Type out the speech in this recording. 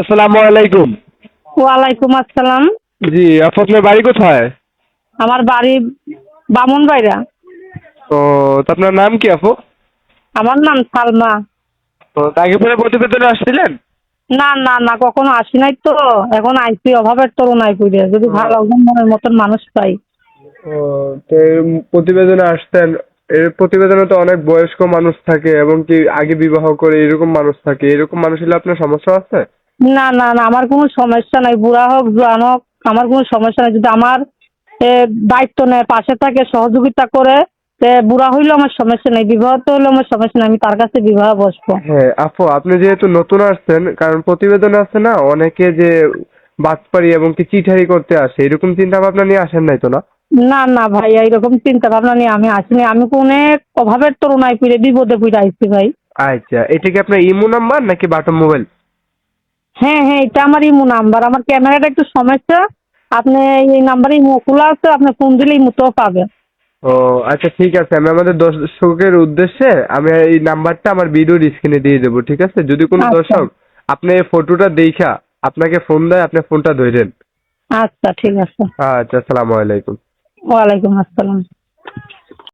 আসসালামু আলাইকুম ওয়ালাইকুম আসসালাম। জি আপু আপনার বাড়ি কোথায়? আমার বাড়ি তো আপনার নাম কি আপু? আমার নাম সালমা। তো আগে পরে প্রতিবেদনে আসছিলেন? না না না কখনো আসি নাই তো। এখন আইসি অভাবের তরুণাই কইরে যদি ভালো মনের মতন মানুষ পাই। ও তো প্রতিবেদনে আসতেন এর প্রতিবেদনে তো অনেক বয়স্ক মানুষ থাকে এবং কি আগে বিবাহ করে এরকম মানুষ থাকে। এরকম মানুষ হলে আপনার সমস্যা আছে? না না না আমার কোনো সমস্যা নাই। বুড়া হোক জোয়ান হোক আমার কোনো সমস্যা নাই। যদি আমার দায়িত্ব নেয় পাশে থাকে সহযোগিতা করে বুড়া হইলেও আমার সমস্যা নেই বিবাহতে হইলেও আমার সমস্যা নেই আমি তার কাছে বিবাহ বসবো। হ্যাঁ আপু আপনি যেহেতু নতুন আসছেন কারণ প্রতিবেদনে আছে না অনেকে যে বাজপাড়ি এবং কি চিঠারি করতে আসে এরকম চিন্তা ভাবনা নিয়ে আসেন নাই তো না? না না ভাই এইরকম চিন্তা ভাবনা নিয়ে আমি আসিনি। আমি তো অনেক অভাবের তরুণাই পিড়ে বিপদে পিড়ে আইছি ভাই। আচ্ছা এটা কি আপনার ইমো নাম্বার নাকি বাটন মোবাইল? হ্যাঁ হ্যাঁ এটা আমার ইমো নাম্বার। আমার ক্যামেরাটা একটু সমস্যা। আপনি এই নাম্বারে ইমো খোলা আছে আপনি ফোন দিলে ইমোতেও পাবেন। ও আচ্ছা ঠিক আছে। আমি আমাদের দর্শকের উদ্দেশ্যে আমি এই নাম্বারটা আমার ভিডিওর স্ক্রিনে দিয়ে দেবো ঠিক আছে? যদি কোনো আচ্ছা। দর্শক আপনি এই ফটোটা দেখা আপনাকে ফোন দেয় আপনি ফোনটা ধরেন। আচ্ছা ঠিক আছে। আচ্ছা আসসালামু আলাইকুম। ওয়ালাইকুম আসসালাম।